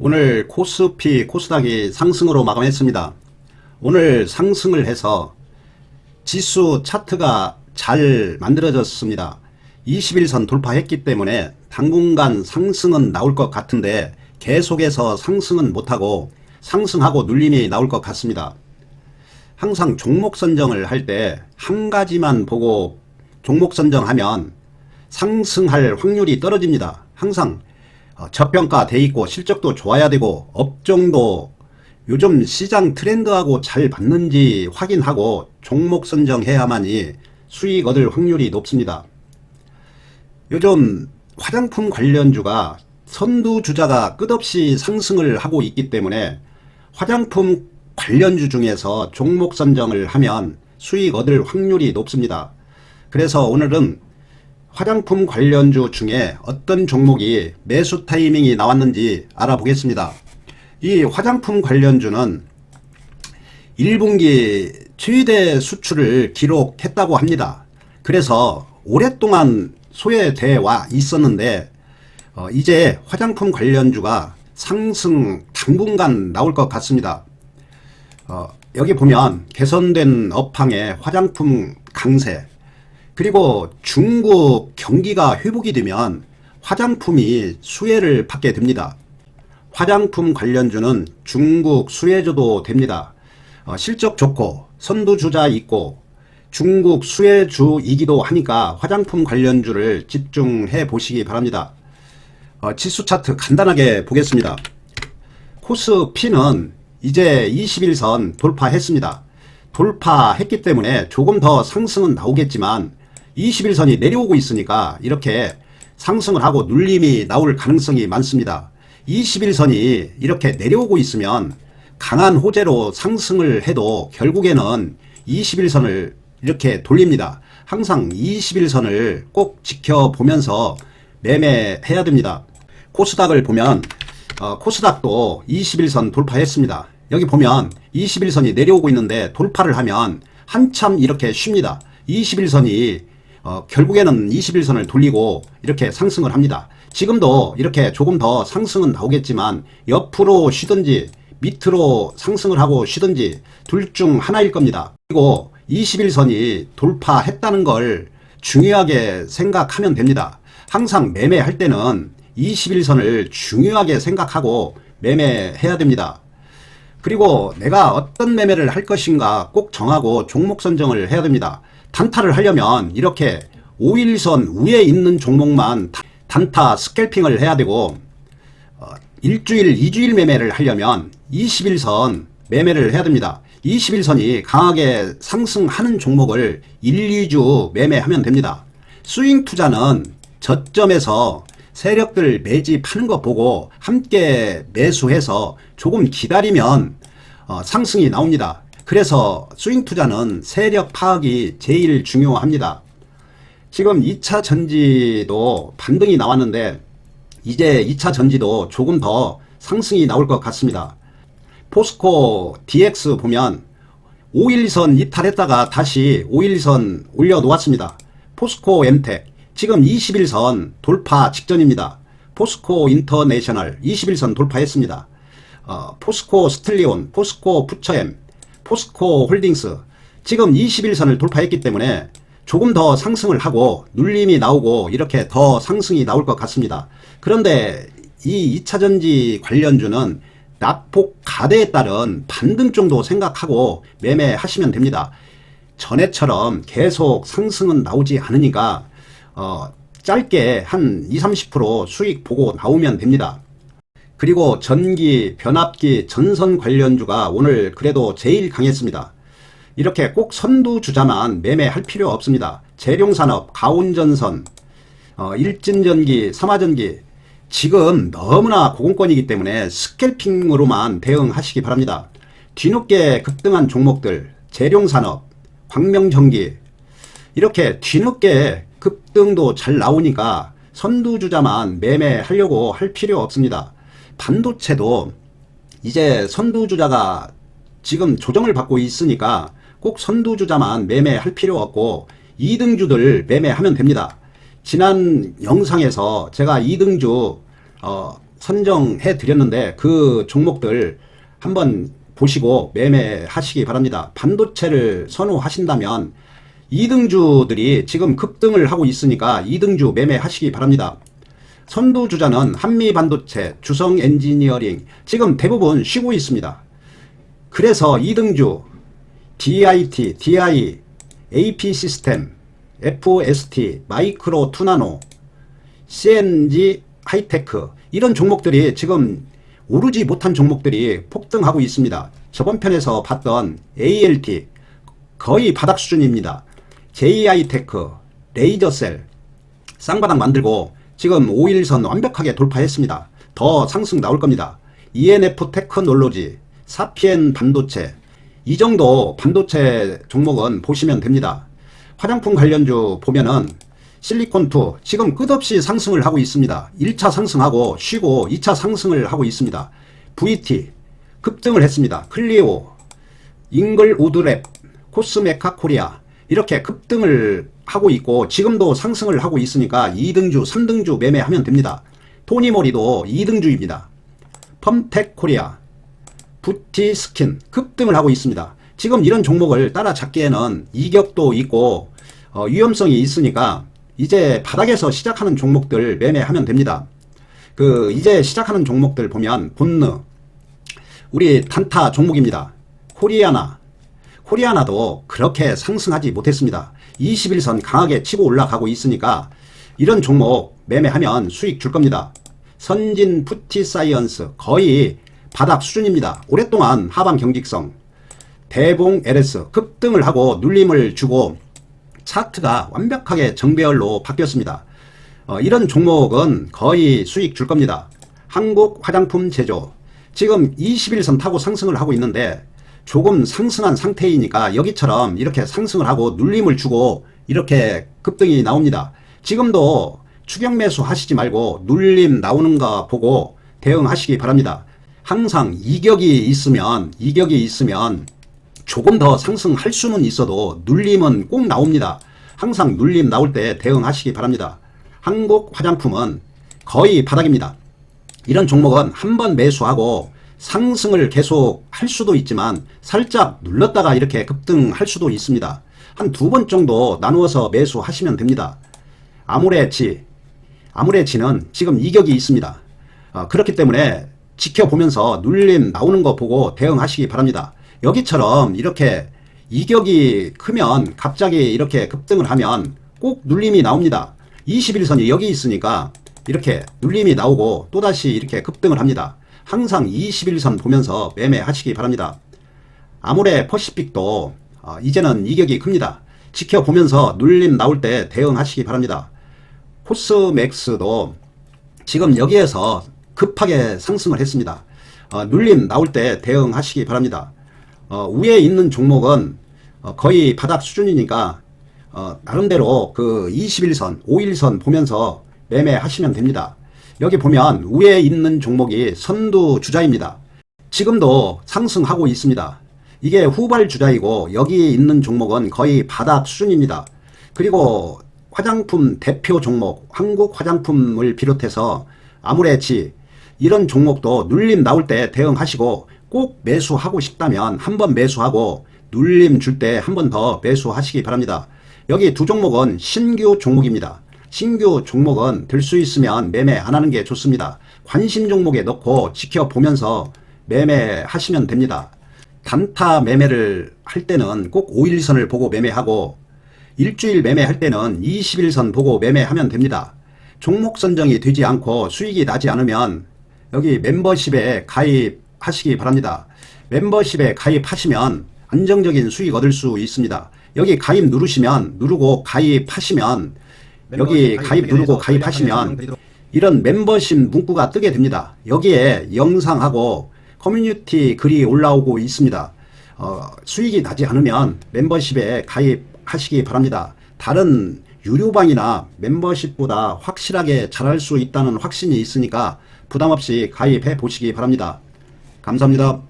오늘 코스피 코스닥이 상승으로 마감했습니다. 오늘 상승을 해서 지수 차트가 잘 만들어졌습니다. 21선 돌파했기 때문에 당분간 상승은 나올 것 같은데 계속해서 상승은 못하고 상승하고 눌림이 나올 것 같습니다. 항상 종목 선정을 할 때 한 가지만 보고 종목 선정하면 상승할 확률이 떨어집니다. 항상 어, 저평가 돼 있고 실적도 좋아야 되고 업종도 요즘 시장 트렌드하고 잘 맞는지 확인하고 종목 선정해야만이 수익 얻을 확률이 높습니다. 요즘 화장품 관련주가 선두주자가 끝없이 상승을 하고 있기 때문에 화장품 관련주 중에서 종목 선정을 하면 수익 얻을 확률이 높습니다. 그래서 오늘은 화장품 관련주 중에 어떤 종목이 매수 타이밍이 나왔는지 알아보겠습니다. 이 화장품 관련주는 1분기 최대 수출을 기록했다고 합니다. 그래서 오랫동안 소외돼 와 있었는데 어, 이제 화장품 관련주가 상승 당분간 나올 것 같습니다. 어, 여기 보면 개선된 업황의 화장품 강세 그리고 중국 경기가 회복이 되면 화장품이 수혜를 받게 됩니다. 화장품 관련주는 중국 수혜주도 됩니다. 어, 실적 좋고 선두주자 있고 중국 수혜주이기도 하니까 화장품 관련주를 집중해 보시기 바랍니다. 어, 지수 차트 간단하게 보겠습니다. 코스피는 이제 21선 돌파했습니다. 돌파했기 때문에 조금 더 상승은 나오겠지만 21선이 내려오고 있으니까 이렇게 상승을 하고 눌림이 나올 가능성이 많습니다. 21선이 이렇게 내려오고 있으면 강한 호재로 상승을 해도 결국에는 21선을 이렇게 돌립니다. 항상 21선을 꼭 지켜보면서 매매해야 됩니다. 코스닥을 보면 어, 코스닥도 21선 돌파했습니다. 여기 보면 21선이 내려오고 있는데 돌파를 하면 한참 이렇게 쉽니다. 21선이 어, 결국에는 21선을 돌리고 이렇게 상승을 합니다. 지금도 이렇게 조금 더 상승은 나오겠지만 옆으로 쉬든지 밑으로 상승을 하고 쉬든지 둘 중 하나일 겁니다. 그리고 21선이 돌파했다는 걸 중요하게 생각하면 됩니다. 항상 매매할 때는 21선을 중요하게 생각하고 매매해야 됩니다. 그리고 내가 어떤 매매를 할 것인가 꼭 정하고 종목 선정을 해야 됩니다. 단타를 하려면 이렇게 5일선 위에 있는 종목만 단타 스캘핑을 해야 되고 어, 일주일, 2주일 매매를 하려면 21선 매매를 해야 됩니다. 21선이 강하게 상승하는 종목을 1, 2주 매매하면 됩니다. 스윙 투자는 저점에서 세력들 매집하는 거 보고 함께 매수해서 조금 기다리면 어, 상승이 나옵니다. 그래서 스윙 투자는 세력 파악이 제일 중요합니다. 지금 2차 전지도 반등이 나왔는데 이제 2차 전지도 조금 더 상승이 나올 것 같습니다. 포스코 DX 보면 5일선 이탈했다가 다시 5일선 올려놓았습니다. 포스코 엠텍 지금 21선 돌파 직전입니다. 포스코 인터내셔널 21선 돌파했습니다. 어, 포스코 스틀리온, 포스코 푸처엠, 포스코 홀딩스 지금 21선을 돌파했기 때문에 조금 더 상승을 하고 눌림이 나오고 이렇게 더 상승이 나올 것 같습니다. 그런데 이 2차전지 관련주는 낙폭 가대에 따른 반등 정도 생각하고 매매하시면 됩니다. 전에처럼 계속 상승은 나오지 않으니까 어, 짧게 한 20, 30% 수익 보고 나오면 됩니다. 그리고 전기, 변압기, 전선 관련주가 오늘 그래도 제일 강했습니다. 이렇게 꼭 선두주자만 매매할 필요 없습니다. 재룡산업, 가온전선, 어, 일진전기, 삼화전기 지금 너무나 고공권이기 때문에 스캘핑으로만 대응하시기 바랍니다. 뒤늦게 급등한 종목들, 재룡산업, 광명전기 이렇게 뒤늦게 급등도 잘 나오니까 선두주자만 매매하려고 할 필요 없습니다. 반도체도 이제 선두주자가 지금 조정을 받고 있으니까 꼭 선두주자만 매매할 필요 없고 2등주들 매매하면 됩니다. 지난 영상에서 제가 2등주 어, 선정해 드렸는데 그 종목들 한번 보시고 매매하시기 바랍니다. 반도체를 선호하신다면 2등주들이 지금 급등을 하고 있으니까 2등주 매매하시기 바랍니다. 선두주자는 한미 반도체, 주성 엔지니어링 지금 대부분 쉬고 있습니다. 그래서 2등주 DIT, DI, AP 시스템, FST, 마이크로 투나노, CNG 하이테크 이런 종목들이 지금 오르지 못한 종목들이 폭등하고 있습니다. 저번 편에서 봤던 ALT 거의 바닥 수준입니다. JI테크, 레이저셀 쌍바닥 만들고 지금 5일선 완벽하게 돌파했습니다. 더 상승 나올 겁니다. ENF 테크놀로지, 사피엔 반도체 이 정도 반도체 종목은 보시면 됩니다. 화장품 관련주 보면은 실리콘2 지금 끝없이 상승을 하고 있습니다. 1차 상승하고 쉬고 2차 상승을 하고 있습니다. VT 급등을 했습니다. 클리오, 잉글 우드랩, 코스메카 코리아 이렇게 급등을 하고 있고 지금도 상승을 하고 있으니까 2등주, 3등주 매매하면 됩니다. 토니모리도 2등주입니다. 펌텍 코리아, 부티 스킨 급등을 하고 있습니다. 지금 이런 종목을 따라잡기에는 이격도 있고 어, 위험성이 있으니까 이제 바닥에서 시작하는 종목들 매매하면 됩니다. 그 이제 시작하는 종목들 보면 본느 우리 단타 종목입니다. 코리아나 코리아나도 그렇게 상승하지 못했습니다. 21선 강하게 치고 올라가고 있으니까 이런 종목 매매하면 수익 줄 겁니다. 선진 푸티 사이언스 거의 바닥 수준입니다. 오랫동안 하방 경직성 대봉 LS 급등을 하고 눌림을 주고 차트가 완벽하게 정배열로 바뀌었습니다. 어, 이런 종목은 거의 수익 줄 겁니다. 한국 화장품 제조 지금 21선 타고 상승을 하고 있는데 조금 상승한 상태이니까 여기처럼 이렇게 상승을 하고 눌림을 주고 이렇게 급등이 나옵니다. 지금도 추격 매수 하시지 말고 눌림 나오는 거 보고 대응하시기 바랍니다. 항상 이격이 있으면 이격이 있으면 조금 더 상승할 수는 있어도 눌림은 꼭 나옵니다. 항상 눌림 나올 때 대응하시기 바랍니다. 한국 화장품은 거의 바닥입니다. 이런 종목은 한 번 매수하고 상승을 계속 할 수도 있지만 살짝 눌렀다가 이렇게 급등할 수도 있습니다. 한 두 번 정도 나누어서 매수하시면 됩니다. 아무래치, 아무래치는 지금 이격이 있습니다. 어, 그렇기 때문에 지켜보면서 눌림 나오는 거 보고 대응하시기 바랍니다. 여기처럼 이렇게 이격이 크면 갑자기 이렇게 급등을 하면 꼭 눌림이 나옵니다. 21선이 여기 있으니까 이렇게 눌림이 나오고 또다시 이렇게 급등을 합니다. 항상 21선 보면서 매매하시기 바랍니다. 아모레 퍼시픽도 어, 이제는 이격이 큽니다. 지켜보면서 눌림 나올 때 대응하시기 바랍니다. 코스맥스도 지금 여기에서 급하게 상승을 했습니다. 어, 눌림 나올 때 대응하시기 바랍니다. 어, 위에 있는 종목은 어, 거의 바닥 수준이니까 어, 나름대로 그 21선, 5일선 보면서 매매하시면 됩니다. 여기 보면 위에 있는 종목이 선두 주자입니다. 지금도 상승하고 있습니다. 이게 후발 주자이고 여기 있는 종목은 거의 바닥 수준입니다. 그리고 화장품 대표 종목 한국 화장품을 비롯해서 아무래치 이런 종목도 눌림 나올 때 대응하시고 꼭 매수하고 싶다면 한 번 매수하고 눌림 줄 때 한 번 더 매수하시기 바랍니다. 여기 두 종목은 신규 종목입니다. 신규 종목은 들 수 있으면 매매 안 하는 게 좋습니다. 관심 종목에 넣고 지켜보면서 매매하시면 됩니다. 단타 매매를 할 때는 꼭 5일선을 보고 매매하고 일주일 매매할 때는 21선 보고 매매하면 됩니다. 종목 선정이 되지 않고 수익이 나지 않으면 여기 멤버십에 가입하시기 바랍니다. 멤버십에 가입하시면 안정적인 수익 얻을 수 있습니다. 여기 가입 누르시면 누르고 가입하시면 여기 가입 누르고 가입하시면 이런 membership 문구가 뜨게 됩니다. 여기에 영상하고 커뮤니티 글이 올라오고 있습니다. 어, 수익이 나지 않으면 멤버십에 가입하시기 바랍니다. 다른 유료방이나 멤버십보다 확실하게 잘할 수 있다는 확신이 있으니까 부담 없이 가입해 보시기 바랍니다. 감사합니다.